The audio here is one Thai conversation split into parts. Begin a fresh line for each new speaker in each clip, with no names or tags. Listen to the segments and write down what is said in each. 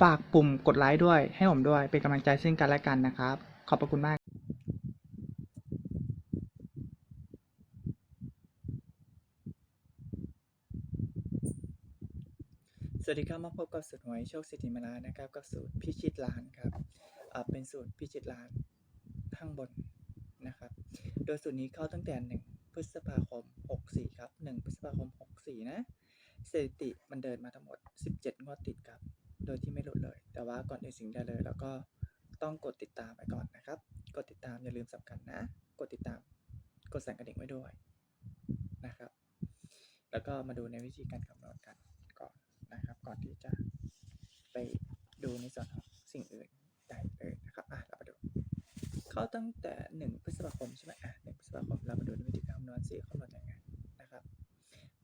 ฝากปุ่มกดไลค์ด้วย ให้ผมด้วย เป็นกำลังใจซึ่งกันและกันนะครับ ขอบพระคุณมากสวัสดีครับมาพบกับสูตรหวยโชคสิทธิมาลานะครับกับสูตรพิชิตล้านครับเป็นสูตรพิชิตล้านข้างบนนะครับ โดยสูตรนี้เข้าตั้งแต่ 1 พฤษภาคม 64 ครับ 1 พฤษภาคม 64 นะสถิติมันเดินมาทั้งหมด 17 งวดติดครับ ดยที่ไม่หลุดเลย แต่ว่าก่อนอื่นสิ่งใดเลยแล้วก็ต้องกดติดตามไปก่อนนะครับ กดติดตามอย่าลืมสำคัญนะ กดติดตาม กดสั่นกระดิ่งไว้ด้วยนะครับ แล้วก็มาดูในวิธีการคำนวณกันก่อนนะครับ ก่อนที่จะไปดูในส่วนของสิ่งอื่นใดเลยนะครับ อะเรามาดู เข้าตั้งแต่1พฤษภาคมใช่ไหมอะ1พฤษภาคมเรามาดูในวิธีการคำนวณสิคำนวณยังไงนะครับ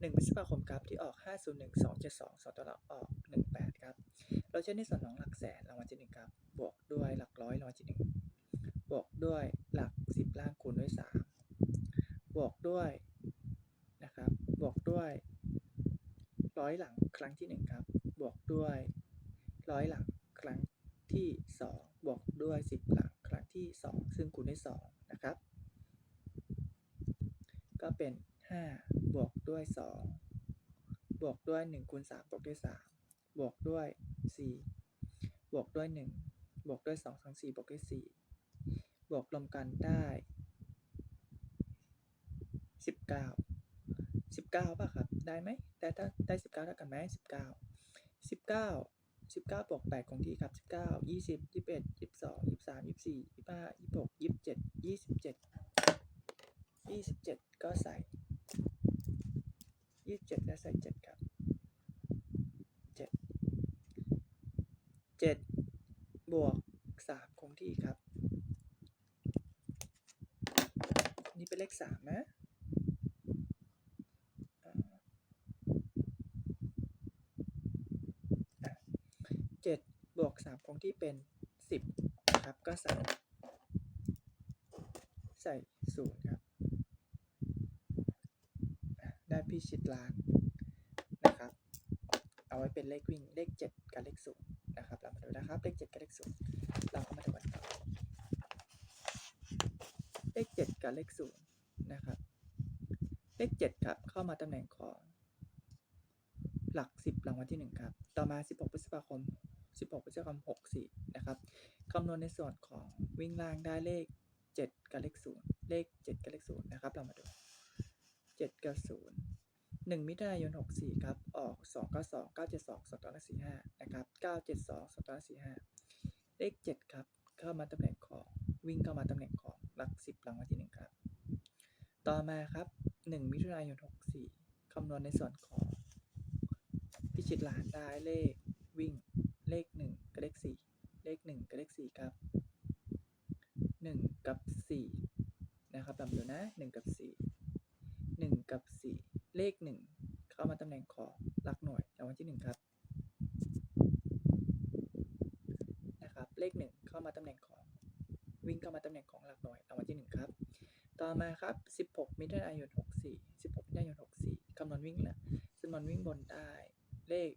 1พฤษภาคมครับที่ออก 501 272 2ตัวหลักออก เราใช้ในส่วนของหลักแสนรางวัลที่1ครับ บวกด้วยหลักร้อยรางวัลที่1บวกด้วยหลัก10ล่างคูณด้วย3บวกด้วยนะครับ บวกด้วยร้อยหลังครั้งที่1ครับ บวกด้วยร้อยหลังครั้งที่2บวกด้วย10หลังครั้งที่2ซึ่งคูณด้วย2นะครับ ก็เป็น5บวกด้วย2บวกด้วย1คูณ3บวกด้วย3 บวกด้วย 4 บวกด้วย 1 บวกด้วย 2 ทั้ง 4 บวกด้วย 4 บวกรวมกันได้ 19 19ป่ะครับ ได้ไหมได้ถ้าได้ 19เท่ากันไหม19 19 19บวก8คงที่ครับ 19 20 21 22 23 24 25 26 27 27 27 ก็ใส่ 27 และใส่ 7 ครับ 7 บวก 3 คงที่ครับ นี่เป็นเลข 3 นะอ่าอะ7บวก3คงที่เป็น10นะครับก็ใส่ใส่0ครับ ได้พิชิตล้านนะครับ เอาไว้เป็นเลขวิ่งเลข7กับเลข0นะครัเลขเจ็ดกับเลขศูนย์เราเอามาดูกันต่อเลขเจ็ดกับเลขศูนย์นะครับเลขเจ็ดครับเข้ามาตำแหน่งของหลักสิบหลังวันที่หนึ่งครับต่อมาสิบหกพฤษภาคมสิบหกพฤษภาคมหกสี่นะครับคำนวณในส่วนของวิ่งล่างได้เลขเจ็ดกับเลขศูนย์เลขเจ็ดกับเลขศูนย์นะครับเรามาดูเจ็ดกับศูนย์หนึ่งมิถุนายนหกสี่ครับ ออก 2 9 2 9 7 2 2ตัวละ45 นะครับ 9 7 2 2ตัวละ45 เลข 7 ครับ เข้ามาตำแหน่งของวิ่งเข้ามาตำแหน่งของหลัก 10รางวัลที่ 1 ครับ ต่อมาครับ 1 มิถุนายน 64 คำนวณในส่วนของพิชิตหลานได้เลขวิ่งเลข 1 กับเลข 4 เลข 1 กับเลข 4 ครับ 1 กับ 4 นะครับลำดูนะ 1 กับ 4 1 กับ 4 เลข 1 เข้ามาตำแหน่งของหลักหน่วยรางวัลที่1ครับนะครับเลข1เข้ามาตำแหน่งของวิ่งเข้ามาตำแหน่งของหลักหน่วยรางวัลที่1ครับ ต่อมาครับ16มิถุนายน64 16มิถุนายน64คำนวณวิ่งละคำนวณวิ่งบนได้เลข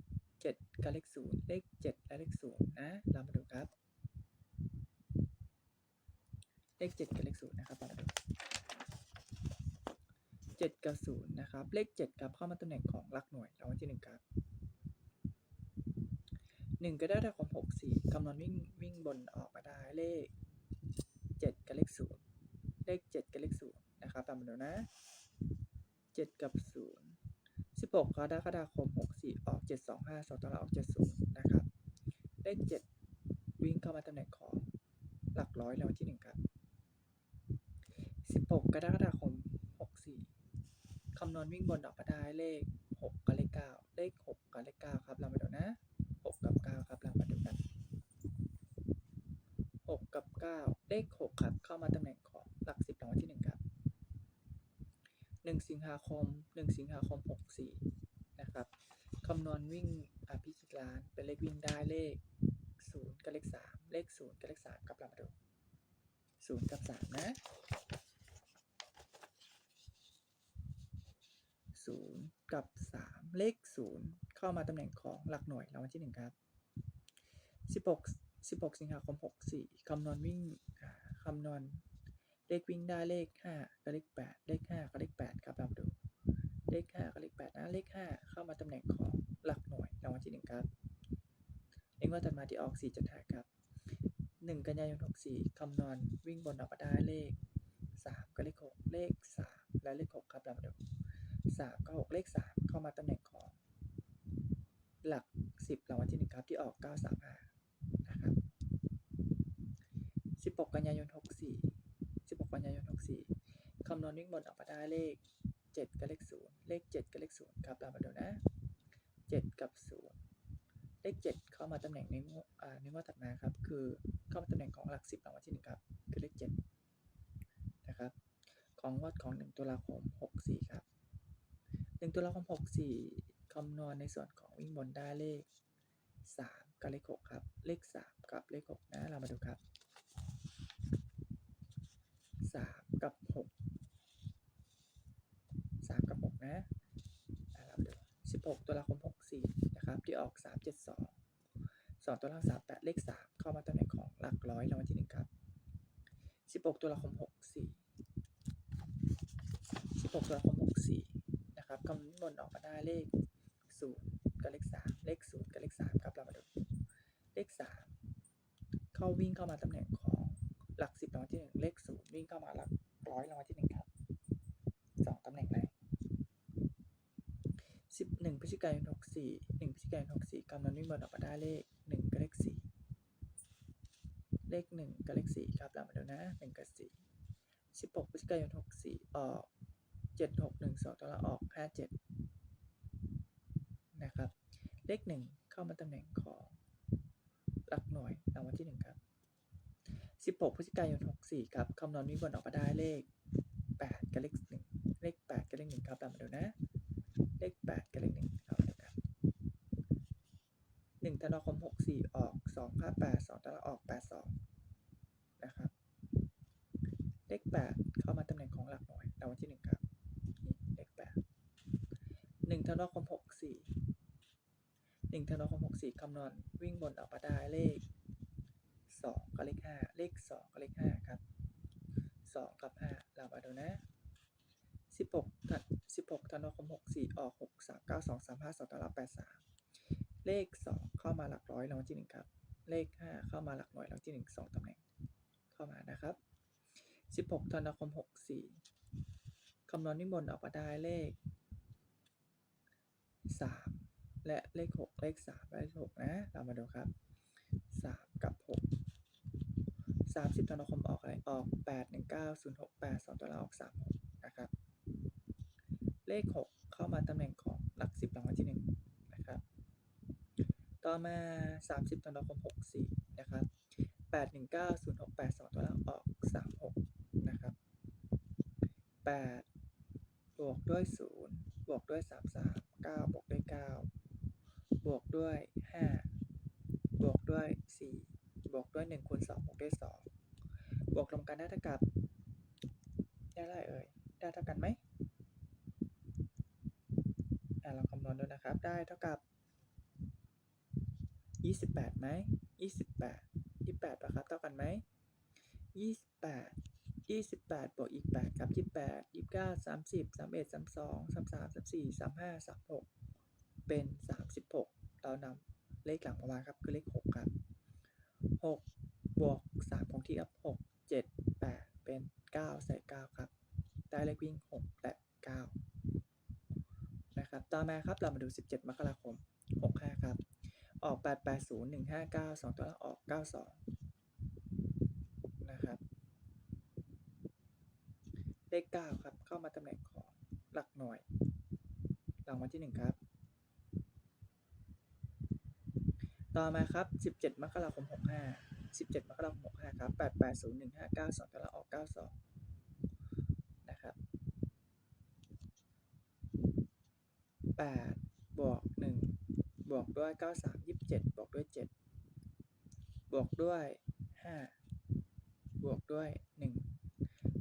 7กับเลข0เลข7และเลข0นะ เรามาดูครับ เลข7กับเลข0นะครับมาดู 7 กับ 0 นะครับ เลข 7 ครับเข้ามาตำแหน่งของหลักหน่วยรางวัลที่ 1 ครับ 1 ก็ได้ได้ของ64คำนวณวิ่งวิ่งบนออกมาได้เลข 7 กับเลข 0 เลข 7 กับเลข 0 นะครับตามมาดูนะเจ็ดกับศูนย์สิบหกรกฎาคมหกสี่ออกเจ็ดสองห้าสองตัวลออกเจ็ดศูนย์นะครับ เลขเจ็ดวิ่งเข้ามาตำแหน่งของหลักร้อยรางวัลที่หนึ่งครับสิบหกรกฎาคม คำนวณวิ่งบนออกมาได้เลขหกกับเลขเก้าเลขหกกับเลขเก้าครับ เรามาดูนะหกกับเก้าครับ เรามาดูกันหกกับเก้าเลขหกครับ เข้ามาตำแหน่งของหลักสิบรางวัลที่หนึ่งครับหนึ่งสิงหาคมหนึ่งสิงหาคมหกสี่นะครับคำนวณวิ่งอภิชิตล้าน เป็นเลขวิ่งได้เลขศูนย์กับเลขสามเลขศูนย์กับเลขสามครับ เรามาดูศูนย์กับสามนะ ศูนย์กับสามเลขศูนย์เข้ามาตำแหน่งของหลักหน่วยรางวัลที่หนึ่งครับสิบหก16 สิงหาคม 64คำนวณวิ่งคำนวณเลขวิ่งได้เลข 5 กับเลข 8 เลข 5 กับเลข 8 ครับเราดู เลข 5 กับเลข 8 นะ เลข 5 เข้ามาตำแหน่งของหลักหน่วยรางวัลที่ 1 ครับเลขว่าถัดมาที่ออก4 7 5ครับ 1 กันยายน 64คำนวณวิ่งบนออกมาได้เลข 3 กับเลข 6 เลข 3 และเลข 6 ครับเราดู มาดู3กับ6เลข3เข้ามาตำแหน่งของ หลัก10รางวัลที่1ครับที่ออก935นะครับ16กันยายน64 16กันยายน64คำนวณวิ่งบนออกมาได้เลข7กับเลข0เลข7กับเลข0ครับเรามาดูนะ7กับ0เลข7เข้ามาตำแหน่งในงวดในงวดถัดมาครับ คือเข้ามาตำแหน่งของหลัก10รางวัลที่1ครับคือเลข7นะครับ ของงวดของ1ตุลาคม64ครับ หนึ่งตัวละครหกสี่คำนวณในส่วนของวิ่งบนได้เลขสามกับเลขหกครับ เลขสามกับเลขหกนะ เรามาดูครับสามกับหกสามกับหกนะเราดูสิบหกตัวละครหกสี่นะครับ ที่ออกสามเจ็ดสองสองตัวละสามแปดเลขสามเข้ามาตำแหน่งของหลักร้อยรางวัลที่หนึ่งครับสิบหกตัวละครหกสี่สิบหกตัวละครหกสี่ คำนวณออกมาได้เลข0กับเลข3เลข0กับเลข3ครับเรามาดูเลข3เข้าวิ่งเข้ามาตำแหน่งของหลัก10รางวัลที่1เลข0วิ่งเข้ามาหลักร้อยรางวัลที่1ครับ2ตำแหน่งเลย11พฤศจิกายน64 1พฤศจิกายน64คำนวณวิ่งบนออกมาได้เลข1กับเลข4เลข1กับเลข4ครับเรามาดูนะ1กับ4 16พฤศจิกายน64ออก 7612ตัวละออก57นะครับ เลข1เข้ามาตำแหน่งของหลักหน่วยรางวัลที่1ครับ16พฤศจิกายน64ครับคำนวณวิ่งบนออกมาได้เลข8กับเลข1เลข8กับเลข1ครับเรามมาดูนะ เลข8กับเลข1เรามาดูกัน1ธันวาคม64ออก258 2ตัวละออก82นะครับ เลข8เข้ามาตำแหน่งของหลักหน่วยรางวัลที่1ครับ ทะลอกคมหกสี่หนึ่งทะลอกคมหกสี่คำนวณวิ่งบนออกมาไดเลขสองกับเลขห้าเลขสองกับเลขห้าครับสองกับห้าเราไปดูนะสิบหกสิบหกธันวาคมหกสี่ออกหกสามเก้าสองสามห้าสองตลับแปดสามเลขสองเข้ามาหลักร้อยรางวัลที่หนึ่งครับ เลขห้าเข้ามาหลักหน่วยรางวัลที่หนึ่งสองตำแหน่งเข้ามานะครับสิบหกธันวาคมหกสี่คำนวณนิ่งบนออกมาได้เลข 3 และเลข 6 เลข 3 และเลข6นะ เรามาดูครับ 3 กับ 6 30ธันวาคมออกอะไร ออก 8 1 9 0 6 8 2 ตัวละออก 36 นะครับ เลข 6 เข้ามาตำแหน่งของหลัก 10รางวัลที่1นะครับ ต่อมา 30ธันวาคม 64 นะครับ 8 1 9 0 6 8 2 ตัวละออก 36 นะครับ 8 บวกด้วย 0 บวกด้วย 3 3 9 บวกด้วย 9 บวกด้วย 5 บวกด้วย 4 บวกด้วย1คูณ2บวกด้วย 2 บวกรวมกันได้เท่ากับ ได้ไรเอ่ย ได้เท่ากันไหมอะลองคำนวณดูนะครับ ได้เท่ากับ 28ไหม28 28ป่ะครับ เท่ากันไหม28 28บวกอีก8ครับ28 29 30 31 32 33 34 35 36เป็น36เรานำเลขหลังมาวาครับคือเลข6ครับ6บวก3คงที่ครับ6 7 8เป็น9ใส่9ครับ ได้เลขวิ่ง6และ9นะครับ ต่อมาครับเรามาดู17มกราคม65ครับ ออก880 159 2ตัวล่างออก92 นะครับ เลข 9 ครับ เข้ามาตำแหน่งของหลักหน่วยรางวัลที่ 1 ครับ ต่อมาครับ 17 มกราคม 65 17 มกราคม 65 ครับ 880 159 2ตัวล่างออก 92 นะครับ 8 บวก 1 บวกด้วย 93 27 บวกด้วย 7 บวกด้วย 5 บวกด้วย 1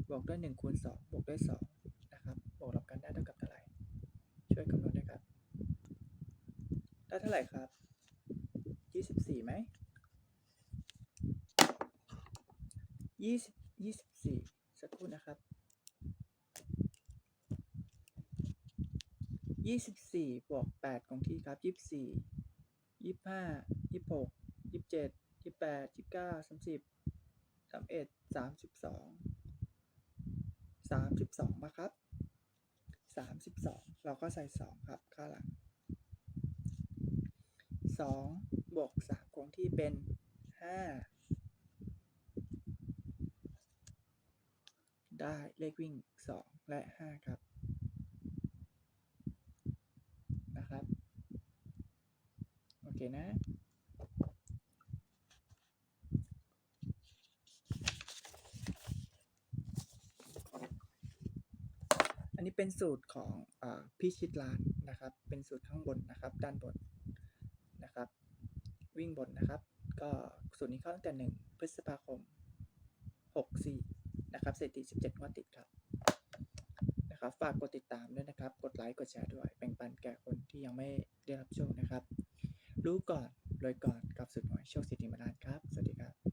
บวกด้วย 1 คูณ 2 บวกด้วย 2 นะครับ บวกลบกันได้เท่ากับเท่าไหร่ ช่วยคำนวณด้วยครับ ได้เท่าไหร่ครับ 24ไหม20 24 สักครู่นะครับ 24 บวก8คงที่ครับ 24 25 26 27 28 29 30 31 32 32มาครับ32เราก็ใส่2ครับข้างหลัง2บวก3คงที่เป็น5ได้เลขวิ่ง2และ5ครับนะครับ โอเคนะ อันนี้ เป็นสูตรของอาพิชิตล้านนะครับ เป็นสูตรข้างบนนะครับ ด้านบนนะครับ วิ่งบนนะครับ ก็สูตรนี้เข้าตั้งแต่ 1 พฤษภาคม 64 นะครับสถิติ17งวดติดครับนะครับฝากกดติดตามด้วยนะครับ กดไลค์ กดแชร์ด้วย แบ่งปันแก่คนที่ยังไม่ได้รับโชคนะครับ รู้ก่อนรวยก่อนกับสุดหน่วยโชคสิทธิมาลานครับ สวัสดีครับ